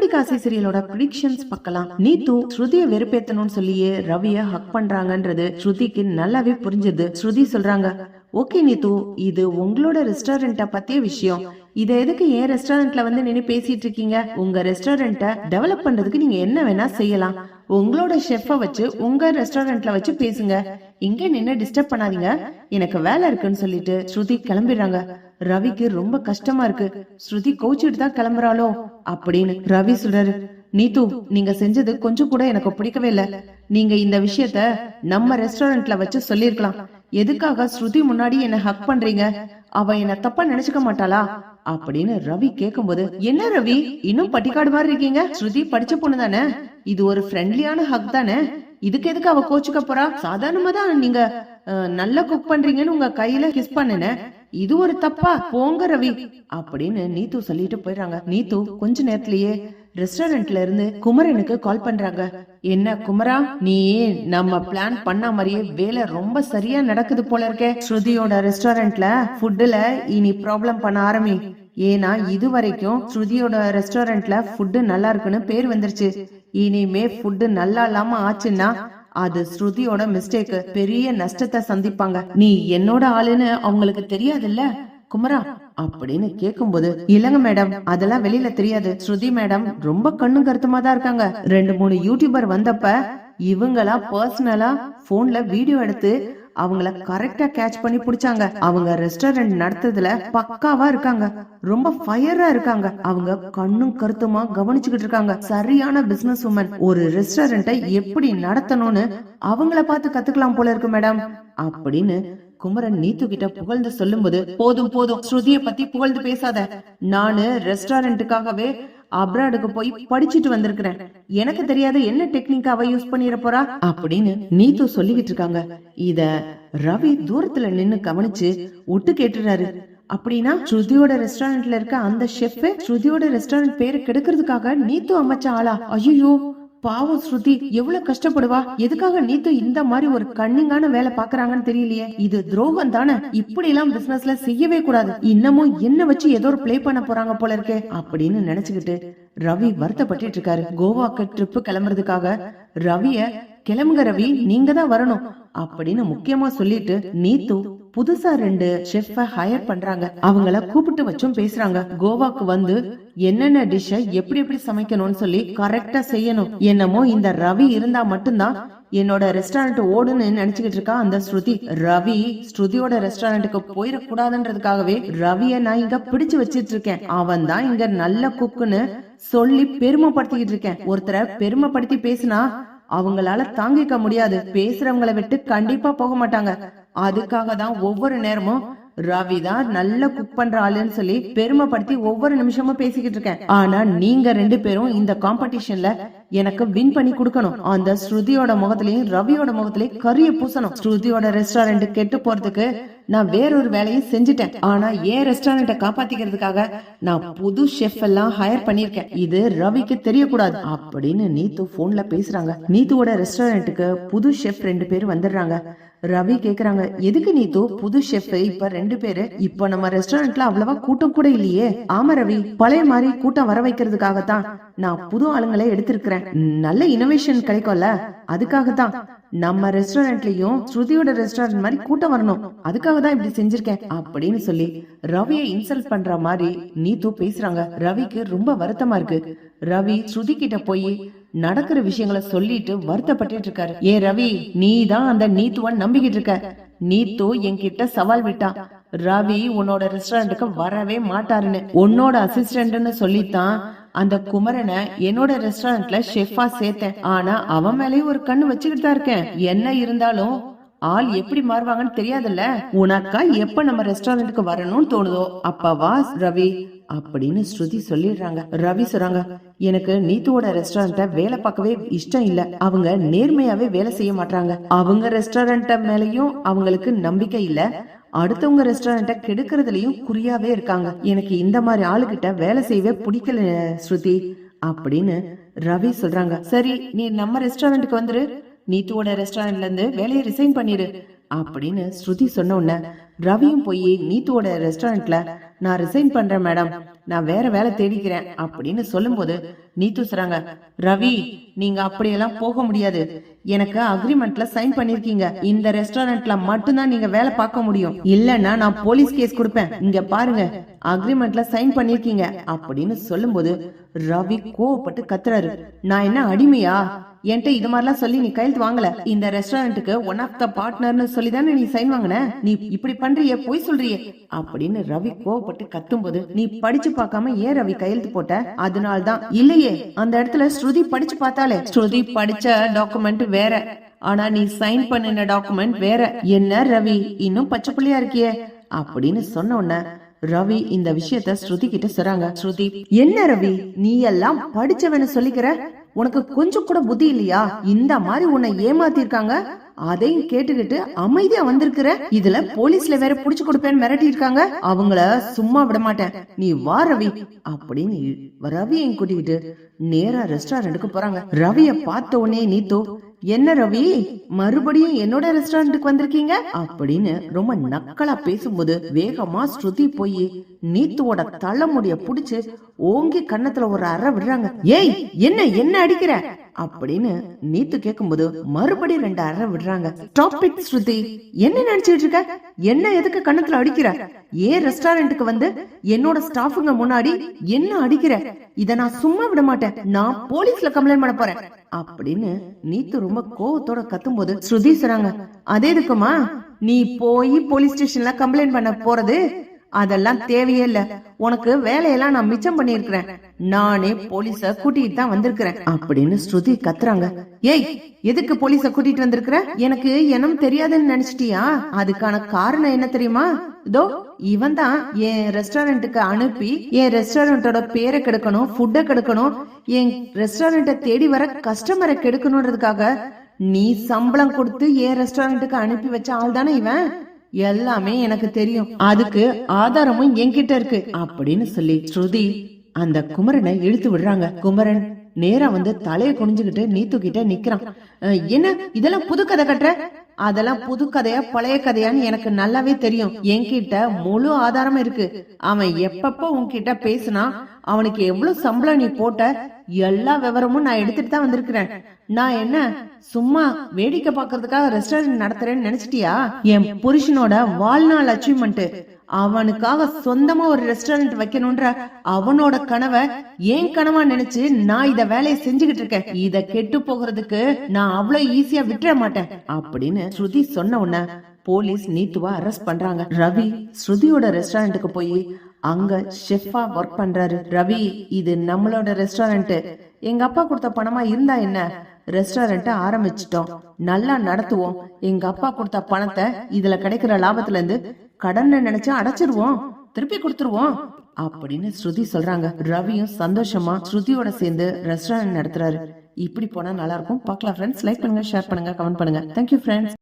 கண்ணாடி காசி சீரியலோட ப்ரிடிக்ஷன்ஸ் பார்க்கலாம். நீத்து ஸ்ருதிய வெறுப்பேத்தணும்னு சொல்லியே ரவிய ஹக் பண்றாங்கன்றது ஸ்ருதிக்கு நல்லாவே புரிஞ்சது. ஸ்ருதி சொல்றாங்க ஓகே நீத்து இது உங்களோட ரெஸ்டாரண்ட்ட பத்திய விஷயம். இத எதுக்கு ஏன் ரெஸ்டாரண்ட்ல வந்து நின்னு பேசிட்டு இருக்கீங்க? உங்க ரெஸ்டாரண்ட்ட டெவலப் பண்றதுக்கு நீங்க என்ன வேணா செய்யலாம். உங்களோட ஷெஃப வச்சு உங்க ரெஸ்டாரண்ட்ல வச்சு பேசுங்க. இங்க நின்னு டிஸ்டர்ப் பண்ணாதீங்க. எனக்கு வேலை இருக்குன்னு சொல்லிட்டு ஸ்ருதி கிளம்பிடுறாங்க. ரவிக்கு ரொம்ப கஷ்டமா இருக்கு. ஸ்ருதி கோச்சிட்டு தான் கிளம்புறாளோ? அப்படின்னு ரவி சொல்றாரு. நீத்து நீங்க செஞ்சது கொஞ்சம் கூட எனக்கு பிடிக்கவே இல்ல. நீங்க இந்த விஷயத்த நம்ம ரெஸ்டாரண்ட்ல வச்சு சொல்லிருக்கலாம் எதுக்காக ஸ்ருதி முன்னாடி என்ன ஹக் பண்றீங்க? அவ என்ன தப்பா நினைச்சுக்க மாட்டாளா? அப்படின்னு ரவி கேக்கும்போது என்ன ரவி? இன்னும் பட்டிக்காடு மாதிரி இருக்கீங்க? ஸ்ருதி படிச்ச பொண்ணு தானே? இது ஒரு ஃப்ரெண்ட்லியான ஹக் தானே? இதுக்கு எதுக்கு அவ கோச்சுக்க போறா? சாதாரணமா தான் நீங்க நல்லா குக் பண்றீங்கன்னு உங்க கையில கிஸ் பண்ணுனேன். இது ஒரு தப்பா? போங்க ரவி. அப்படின்னு நீத்து சொல்லிட்டு போயிடுறாங்க. நீத்து கொஞ்ச நேரத்திலேயே ரெஸ்டாரண்ட்ல இருந்து குமரனுக்கு கால் பண்றாங்க. என்ன குமரா நீ நம்ம பிளான் பண்ண மாதிரியே வேலை ரொம்ப சரியா நடக்குது போல இருக்கே. ஸ்ருதியோட ரெஸ்டாரண்ட்ல ஃபுட்டுல இனி ப்ராப்ளம் பண்ண ஆரம்பி. ஏன்னா இது வரைக்கும் ஸ்ருதியோட ரெஸ்டாரண்ட்ல ஃபுட்டு நல்லா இருக்குன்னு பேர் வந்துருச்சு. இனிமே ஃபுட்டு நல்லா இல்லாம ஆச்சுன்னா அது ஸ்ருதியோட மிஸ்டேக் பெரிய நஷ்டத்தை சந்திப்பாங்க. நீ என்னோட ஆளுன்னு அவங்களுக்கு தெரியாதுல்ல? குமரா அப்படின்னு கேக்கும்போது இல்லங்க மேடம் அதெல்லாம் வெளியில தெரியாது. ஸ்ருதி மேடம் ரொம்ப கண்ணும் கருத்துமா தான் இருக்காங்க. ரெண்டு மூணு யூடியூபர் வந்தப்ப இவங்களா பர்சனலா போன்ல வீடியோ எடுத்து அவங்கள கரெக்டா கேட்ச் பண்ணி புடிச்சாங்க. அவங்க ரெஸ்டாரண்ட் நடத்துறதுல பக்காவா இருக்காங்க. ரொம்ப ஃபயரா இருக்காங்க. அவங்க கண்ணும் கருத்துமா கவனிச்சுக்கிட்டு இருக்காங்க. சரியான பிசினஸ் உமன் ஒரு ரெஸ்டாரண்ட்டை எப்படி நடத்தணும்னு அவங்கள பார்த்து கத்துக்கலாம் போல இருக்கு மேடம் அப்படின்னு குமரன் நீத்து கிட்ட புகழ்ந்து சொல்லும்போது போதும் போதும். ஸ்ருதிய பத்தி புகழ்ந்து பேசாத. நானு ரெஸ்டாரண்ட்டுக்காகவே அப்ராடுக்கு போய் படிச்சுட்டு வந்திருக்கிறேன். எனக்கு தெரியாத என்ன டெக்னிக் அவ யூஸ் பண்ணிட போறா? அப்படின்னு நீத்து சொல்லிக்கிட்டு இருக்காங்க. இத ரவி தூரத்துல நின்னு கவனிச்சு ஒட்டு கேட்டுறாரு. அப்படின்னா ஸ்ருதியோட ரெஸ்டாரண்ட்ல இருக்க அந்த ஷெஃப் ஸ்ருதியோட ரெஸ்டாரண்ட் பேரு கெடுக்கிறதுக்காக நீத்து அமைச்ச ஆளா? ஐயோ பாவம் ஸ்ருதி எவ்வளவு கஷ்டப்படுவா? எதுக்காக நீத்து இந்த மாதிரி ஒரு கண்ணிங்கான வேலை பாக்குறாங்கன்னு தெரியலையே. இது துரோகம் தானே? இப்படி எல்லாம் பிசினஸ்ல செய்யவே கூடாது. இன்னமும் என்ன வச்சு ஏதோ ஒரு பிளே பண்ண போறாங்க போல இருக்கே அப்படின்னு நினைச்சுக்கிட்டு ரவி வருத்தப்பட்டு இருக்காரு. கோவாக்கு ட்ரிப் கிளம்புறதுக்காக ரவிய கிளம்புங்க ரவி நீங்க தான் வரணும் அப்படின்னு முக்கியமா சொல்லிட்டு நீத்து புதுசா ரெண்டு ஷெஃப ஹையர் பண்றாங்க. அவங்கள கூப்பிட்டு வச்சும் பேசுறாங்க. கோவாக்கு வந்து என்னென்ன டிஷ்ஷ எப்படி எப்படி சமைக்கணும்னு சொல்லி கரெக்டா செய்யணும். என்னமோ இந்த ரவி இருந்தா மட்டும்தான் என்னோட ரெஸ்டாரண்ட் ஓடுன்னு நினைச்சுக்கிட்டு இருக்கா அந்த ஸ்ருதி. ரவி ஸ்ருதியோட ரெஸ்டாரண்ட்டுக்கு போயிடக்கூடாதுன்றதுக்காகவே ரவிய நான் இங்க பிடிச்சு வச்சிட்டு இருக்கேன். அவன் தான் இங்க நல்ல குக்குன்னு சொல்லி பெருமைப்படுத்திக்கிட்டு இருக்கேன். ஒருத்தரை பெருமைப்படுத்தி பேசினா அவங்களால தாங்கிக்க முடியாது. பேசுறவங்கள விட்டு கண்டிப்பா போக மாட்டாங்க. அதுக்காக தான் ஒவ்வொரு நேரமும் ரவி தான் நல்ல குக் பண்ற ஆளுன்னு சொல்லி பெருமைப்படுத்தி ஒவ்வொரு நிமிஷமும் பேசிக்கிட்டு இருக்கேன். ஆனா நீங்க ரெண்டு பேரும் இந்த காம்படிஷன்ல எனக்கு வின் பண்ணி கொடுக்கணும். அந்த ஸ்ருதியோட முகத்திலையும் ரவியோட முகத்திலையும் கரிய பூசணும். ஸ்ருதியோட ரெஸ்டாரண்ட் கெட்டு போறதுக்கு நான் வேறொரு வேலையும் செஞ்சுட்டேன். ஆனா என் ரெஸ்டாரண்ட்டை காப்பாத்திக்கிறதுக்காக நான் புது ஷெஃப் எல்லாம் ஹையர் பண்ணிருக்கேன் இது ரவிக்கு தெரியக்கூடாது. அப்படின்னு நீத்து போன்ல பேசுறாங்க. நீத்துவோட ரெஸ்டாரண்ட்டுக்கு புது ஷெஃப் ரெண்டு பேர் வந்துடுறாங்க. ரவி கேக்குறாங்க எதுக்கு நீத்து புது ஷெஃப் இப்ப ரெண்டு பேரு. இப்ப நம்ம ரெஸ்டாரண்ட்ல அவ்வளவா கூட்டம் கூட இல்லையே. ஆமா ரவி பழைய மாதிரி கூட்டம் வர வைக்கிறதுக்காகத்தான் நான் புது ஆளுங்களை எடுத்திருக்கிறேன். நல்ல இனோவேஷன் கிடைக்கும்ல அதுக்காக தான் நம்ம ரெஸ்டாரண்ட்லயும் ஸ்ருதியோட ரெஸ்டாரண்ட் மாதிரி கூட்டம் வரணும். அதுக்காக தான் இப்படி செஞ்சிருக்கேன் அப்படின்னு சொல்லி ரவியை இன்சல்ட் பண்ற மாதிரி நீத்து பேசுறாங்க. ரவிக்கு ரொம்ப வருத்தமா இருக்கு. ரவி ஸ்ருதி கிட்ட போய் நடக்கிற விஷயங்களை சொல்லிட்டு வருத்தப்பட்டு இருக்காரு. ஏ ரவி நீ தான் அந்த நீத்துவன் நம்பிக்கிட்டு இருக்க. நீத்து என்கிட்ட சவால் விட்டான். ரவி உன்னோட ரெஸ்டாரண்ட்டுக்கு வரவே மாட்டாருன்னு. உன்னோட அசிஸ்டன்ட்னு சொல்லித்தான் அந்த குமரனை என்னோட ரெஸ்டாரண்ட்ல ஷெஃபா சேர்த்தேன். ஆனா அவன் மேலயும் ஒரு கண்ணு வச்சுக்கிட்டு தான் இருக்கேன். என்ன இருந்தாலும் ஆள் எப்படி மாறுவாங்கன்னு தெரியாதுல்ல? உனக்கா எப்ப நம்ம ரெஸ்டாரண்ட்டுக்கு வரணும்னு தோணுதோ அப்ப வா ரவி அப்படின்னு ஸ்ருதி சொல்லிடுறாங்க. ரவி சொல்றாங்க எனக்கு நீத்துவோட ரெஸ்டாரண்ட்ட வேலை பார்க்கவே இஷ்டம் இல்ல. அவங்க நேர்மையாவே வேலை செய்ய மாட்டாங்க அவங்க ரெஸ்டாரண்ட்ட மேலயும் அவங்களுக்கு நம்பிக்கை இல்ல. அடுத்தவங்க ரெஸ்டாரண்ட்ட கெடுக்கிறதுலயும் குறியாவே இருக்காங்க. எனக்கு இந்த மாதிரி ஆளுகிட்ட வேலை செய்யவே பிடிக்கல ஸ்ருதி அப்படின்னு ரவி சொல்றாங்க. சரி நீ நம்ம ரெஸ்டாரண்ட்டுக்கு வந்துரு. நீத்துவோட ரெஸ்டாரண்ட்ல இருந்து வேலையை ரிசைன் பண்ணிடு அப்படின்னு ஸ்ருதி சொன்ன உடனே ரவியும் போய் நீத்துவோட ரெஸ்டாரண்ட்ல நான் ரிசைன் பண்றேன் மேடம் நான் வேற வேலை தேடிக்கிறேன் அப்படின்னு சொல்லும்போது நீத்து சொல்றாங்க ரவி நீங்க அப்படியெல்லாம் போக முடியாது. எனக்கு அக்ரிமெண்ட்ல சைன் பண்ணிருக்கீங்க. இந்த ரெஸ்டாரண்ட்ல மட்டும்தான் நீங்க வேலை பார்க்க முடியும். இல்லன்னா நான் போலீஸ் கேஸ் கொடுப்பேன். இங்க பாருங்க அக்ரிமெண்ட்ல சைன் பண்ணிருக்கீங்க அப்படின்னு சொல்லும்போது ரவி கோவப்பட்டு கத்துறாரு நான் என்ன அடிமையா? என்கிட்ட இது மாதிரிலாம் சொல்லி நீ கையெழுத்து வாங்கல. இந்த ரெஸ்டாரண்ட்டுக்கு ஒன் ஆஃப் த பார்ட்னர்னு சொல்லி தானே நீ சைன் வாங்கின? நீ இப்படி பண்றியே பொய் சொல்றியே அப்படின்னு ரவி கோவப்பட்டு கத்தும்போது நீ படிச்சு பார்க்காம ஏன் ரவி கையெழுத்து போட்ட? அதனால தான். இல்லையே அந்த இடத்துல ஸ்ருதி படிச்சு பார்த்தாலே. ஸ்ருதி படிச்ச டாக்குமெண்ட் வேற. ஆனா நீ சைன் பண்ணின டாக்குமெண்ட் வேற. என்ன ரவி இன்னும் பச்சை புள்ளியா இருக்கியே அப்படின்னு சொன்ன உடனே ரவி இந்த விஷயத்த ஸ்ருதி கிட்ட சொல்றாங்க. ஸ்ருதி என்ன ரவி நீ எல்லாம் படிச்சவன சொல்லிக்கிற? உனக்கு கொஞ்சம் கூட புத்தி இல்லையா? இந்த மாதிரி உன்னை ஏமாத்திருக்காங்க? அதையும் கேட்டுக்கிட்டு அமைதியா வந்திருக்கிற? இதுல போலீஸ்ல வேற புடிச்சு கொடுப்பேன்னு மிரட்டி இருக்காங்க அவங்கள சும்மா விட மாட்டேன். நீ வா ரவி. அப்படின்னு ரவியையும் கூட்டிக்கிட்டு நேரா ரெஸ்டாரண்ட்டுக்கு போறாங்க. ரவிய பார்த்த உடனே நீத்தோ என்ன ரவி மறுபடியும் என்னோட ரெஸ்டாரண்ட்டுக்கு வந்திருக்கீங்க? அப்படின்னு ரொம்ப நக்கலா பேசும்போது வேகமா ஸ்ருதி போய் நீத்துவோட தலைமுடிய புடிச்சு ஓங்கி கன்னத்துல ஒரு அறை விடுறாங்க. ஏய் என்ன என்ன அடிக்கிற? அப்படின்னு நீத்து கேக்கும்போது மறுபடியும் ரெண்டு அற விடுறாங்க. டாபிக் ஸ்ருதி என்ன நினைச்சிட்டு இருக்க? என்ன எதுக்கு கன்னத்துல அடிக்கிற? ஏன் ரெஸ்டாரண்ட்டுக்கு வந்து என்னோட ஸ்டாஃபுங்க முன்னாடி என்ன அடிக்கிற? இத நான் சும்மா விட மாட்டேன். நான் போலீஸ்ல கம்ப்ளைண்ட் பண்ண போறேன். அப்படின்னு நீத்து ரொம்ப கோவத்தோட கத்தும்போது ஸ்ருதி சொன்னாங்க அதே இருக்குமா நீ போய் போலீஸ் ஸ்டேஷன்ல கம்ப்ளைண்ட் பண்ண போறது அதெல்லாம் தேவையே இல்ல உனக்கு வேலையெல்லாம் நான் மிச்சம் பண்ணிருக்கிறேன் நானே போலீஸ கூட்டிட்டு தான் வந்திருக்கிறேன். அப்படின்னு ஸ்ருதி கத்துறாங்க. ஏய் எதுக்கு போலீஸ கூட்டிட்டு வந்திருக்கிற? எனக்கு எனம் தெரியாதுன்னு நினைச்சிட்டியா? அதுக்கான காரணம் என்ன தெரியுமா? இதோ இவன் தான் என் ரெஸ்டாரண்ட்டுக்கு அனுப்பி என் ரெஸ்டாரண்டோட பேரை கெடுக்கணும் ஃபுட்டை கெடுக்கணும் என் ரெஸ்டாரண்ட்டை தேடி வர கஸ்டமரை கெடுக்கணுன்றதுக்காக நீ சம்பளம் கொடுத்து என் ரெஸ்டாரண்ட்டுக்கு அனுப்பி வச்ச ஆள் தானே இவன்? எல்லாமே எனக்கு தெரியும். அதுக்கு ஆதாரமும் என்கிட்ட இருக்கு அப்படின்னு சொல்லி ஸ்ருதி அந்த குமரனை இழுத்து விடுறாங்க. குமரன் நேரா வந்து தலைய குனிஞ்சுகிட்டு நீ கிட்ட நிக்கிறான். என்ன? இதெல்லாம் புது கதை கட்டுற? அதெல்லாம் புது கதையா பழைய கதையான்னு எனக்கு நல்லாவே தெரியும். என்கிட்ட முழு ஆதாரமும் இருக்கு. அவன் எப்பப்ப உன்கிட்ட பேசினா அவனுக்கு எவ்வளவு சம்பளம் நீ போட்ட எல்லா விவரமும் நான் எடுத்துட்டு தான் வந்திருக்கிறேன். நான் என்ன சும்மா வேடிக்கை பார்க்கறதுக்காக ரெஸ்டாரண்ட் நடத்துறேன்னு நினைச்சிட்டியா? என் புருஷனோட வாழ்நாள் அச்சீவ்மெண்ட் அவனுக்காக சொந்தமா ஒரு ரெஸ்டாரண்ட் வைக்கணும்ன்ற அவனோட கனவை ஏன் கனவா நினைச்சு நான் இத வேலையை செஞ்சுகிட்டு இருக்கேன். இத கெட்டு போகிறதுக்கு நான் அவ்வளவு ஈஸியா விட்டுற மாட்டேன். அப்படின்னு ஸ்ருதி சொன்ன உடனே போலீஸ் நீத்துவா அரெஸ்ட் பண்றாங்க. ரவி ஸ்ருதியோட ரெஸ்டாரண்ட்டுக்கு போய் அங்க ஷெஃபா ஒர்க் பண்றாரு. ரவி இது நம்மளோட ரெஸ்டாரண்ட் எங்க அப்பா கொடுத்த பணமா இருந்தா என்ன? ரெஸ்டாரண்ட்டை ஆரம்பிச்சிட்டோம். நல்லா நடத்துவோம். எங்க அப்பா கொடுத்த பணத்தை இதுல கிடைக்கிற லாபத்துல இருந்து கடனை நினைச்சா அடைச்சிருவோம். திருப்பி கொடுத்துருவோம். அப்படின்னு ஸ்ருதி சொல்றாங்க. ரவியும் சந்தோஷமா ஸ்ருதியோட சேர்ந்து ரெஸ்டாரண்ட் நடத்துறாரு. இப்படி போனா நல்லா இருக்கும். பார்க்கலாம் ஃப்ரெண்ட்ஸ் லைக் பண்ணுங்க ஷேர் பண்ணுங்க கமெண்ட் பண்ணுங்க. Thank you friends